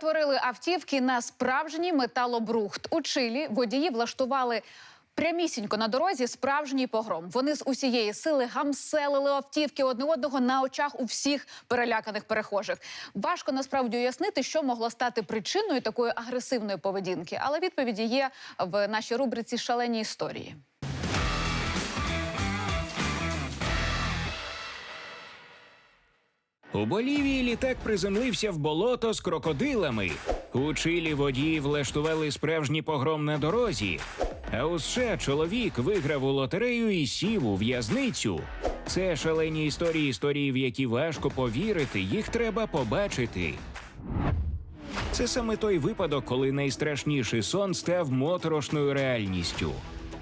перетворили автівки на справжній металобрухт. У Чилі водії влаштували. Прямісінько на дорозі справжній погром. Вони з усієї сили гамселили автівки одне одного на очах у всіх переляканих перехожих. Важко насправді уяснити, що могло стати причиною такої агресивної поведінки, але відповіді є в нашій рубриці Шалені історії. У Болівії літак приземлився в болото з крокодилами. У Чилі водії влаштували справжній погром на дорозі. А у США чоловік виграв у лотерею і сів у в'язницю. Це шалені історії, історії, в які важко повірити, їх треба побачити. Це саме той випадок, коли найстрашніший сон став моторошною реальністю.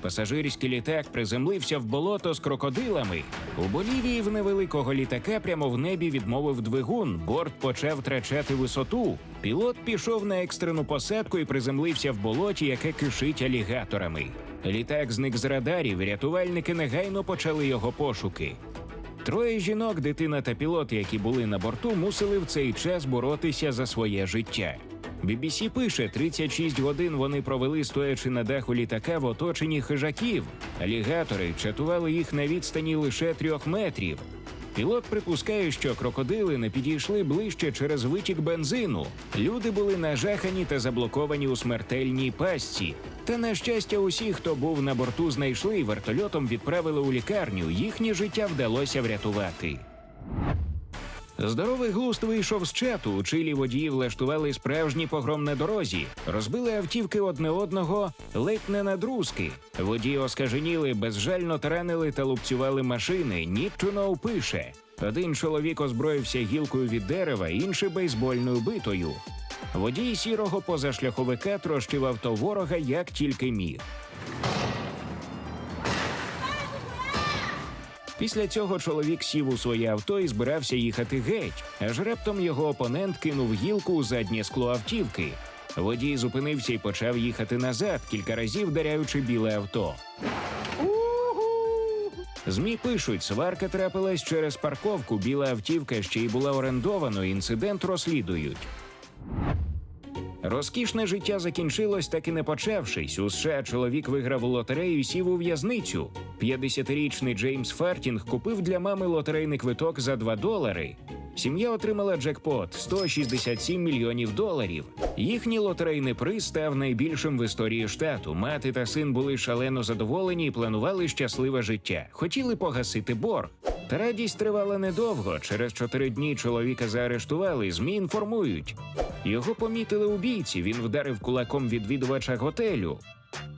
Пасажирський літак приземлився в болото з крокодилами. У Болівії в невеликого літака прямо в небі відмовив двигун. Борт почав втрачати висоту. Пілот пішов на екстрену посадку і приземлився в болоті, яке кишить алігаторами. Літак зник з радарів. Рятувальники негайно почали його пошуки. Троє жінок, дитина та пілот, які були на борту, мусили в цей час боротися за своє життя. BBC пише, 36 годин вони провели стоячи на даху літака в оточенні хижаків. Алігатори чатували їх на відстані лише трьох метрів. Пілот припускає, що крокодили не підійшли ближче через витік бензину. Люди були нажахані та заблоковані у смертельній пастці. Та на щастя, усі, хто був на борту, знайшли і вертольотом відправили у лікарню. Їхнє життя вдалося врятувати. Здоровий глузд вийшов з чату. Чилі водії влаштували справжній погром на дорозі, розбили автівки одне одного ледь не на друзки. Водії оскаженіли, безжально таранили та лупцювали машини. Ніпчуно пише. Один чоловік озброївся гілкою від дерева, інший бейсбольною битою. Водій сірого позашляховика трощив авто ворога як тільки міг. Після цього чоловік сів у своє авто і збирався їхати геть, аж раптом його опонент кинув гілку у заднє скло автівки. Водій зупинився і почав їхати назад, кілька разів вдаряючи біле авто. ЗМІ пишуть, сварка трапилась через парковку. Біла автівка ще й була орендованою. Інцидент розслідують. Розкішне життя закінчилось, так і не почавшись. У США чоловік виграв у лотерею і сів у в'язницю. 50-річний Джеймс Фартінг купив для мами лотерейний квиток за 2 долари. Сім'я отримала джекпот 167 мільйонів доларів. Їхній лотерейний приз став найбільшим в історії штату. Мати та син були шалено задоволені і планували щасливе життя. Хотіли погасити борг. Радість тривала недовго. Через чотири дні чоловіка заарештували. Змі інформують. Його помітили убійці. Він вдарив кулаком відвідувача готелю.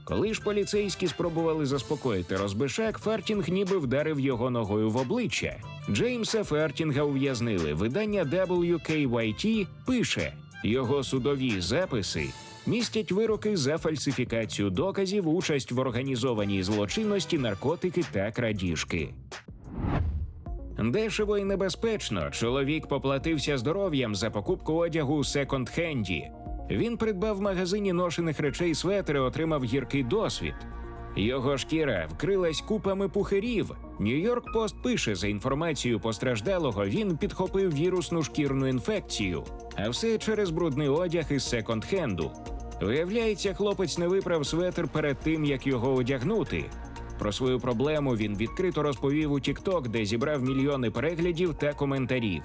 Коли ж поліцейські спробували заспокоїти розбишак, Фартінг ніби вдарив його ногою в обличчя. Джеймса Фартінга ув'язнили. Видання WKYT пише: його судові записи містять вироки за фальсифікацію доказів, участь в організованій злочинності, наркотики та крадіжки. Дешево і небезпечно. Чоловік поплатився здоров'ям за покупку одягу у секонд-хенді. Він придбав в магазині ношених речей светри, отримав гіркий досвід. Його шкіра вкрилась купами пухирів. Нью-Йорк Пост пише за інформацією постраждалого, він підхопив вірусну шкірну інфекцію, а все через брудний одяг із секонд-хенду. Виявляється, хлопець не виправ светр перед тим, як його одягнути. Про свою проблему він відкрито розповів у TikTok, де зібрав мільйони переглядів та коментарів.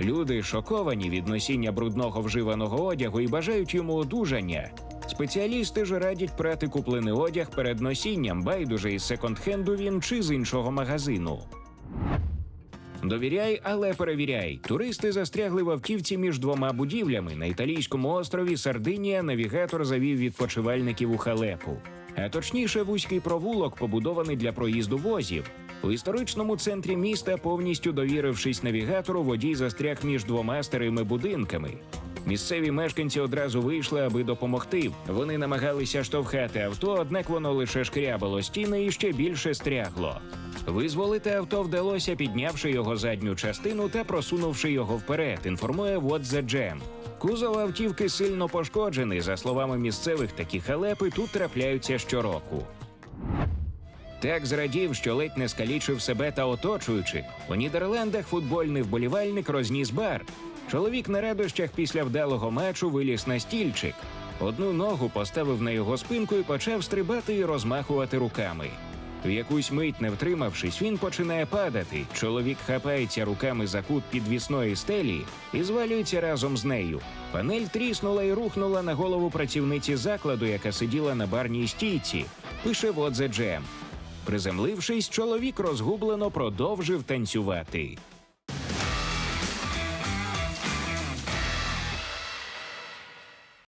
Люди шоковані від носіння брудного вживаного одягу і бажають йому одужання. Спеціалісти ж радять прати куплений одяг перед носінням, байдуже із секонд-хенду він чи з іншого магазину. Довіряй, але перевіряй. Туристи застрягли в автівці між двома будівлями. На італійському острові Сардинія навігатор завів відпочивальників у халепу. Точніше, вузький провулок, побудований для проїзду возів. У історичному центрі міста, повністю довірившись навігатору, водій застряг між двома старими будинками. Місцеві мешканці одразу вийшли, аби допомогти. Вони намагалися штовхати авто, однак воно лише шкрябало стіни і ще більше стрягло. Визволити авто вдалося, піднявши його задню частину та просунувши його вперед. Інформує What the Jam. Кузов автівки сильно пошкоджений. За словами місцевих, такі халепи тут трапляються щороку. Так зрадів, що ледь не скалічив себе та оточуючих. У Нідерландах футбольний вболівальник розніс бар. Чоловік на радощах після вдалого матчу виліз на стільчик. Одну ногу поставив на його спинку і почав стрибати і розмахувати руками. В якусь мить, не втримавшись, він починає падати. Чоловік хапається руками за кут підвісної стелі і звалюється разом з нею. Панель тріснула і рухнула на голову працівниці закладу, яка сиділа на барній стійці. Пише Водзе Джем. Приземлившись, чоловік розгублено продовжив танцювати.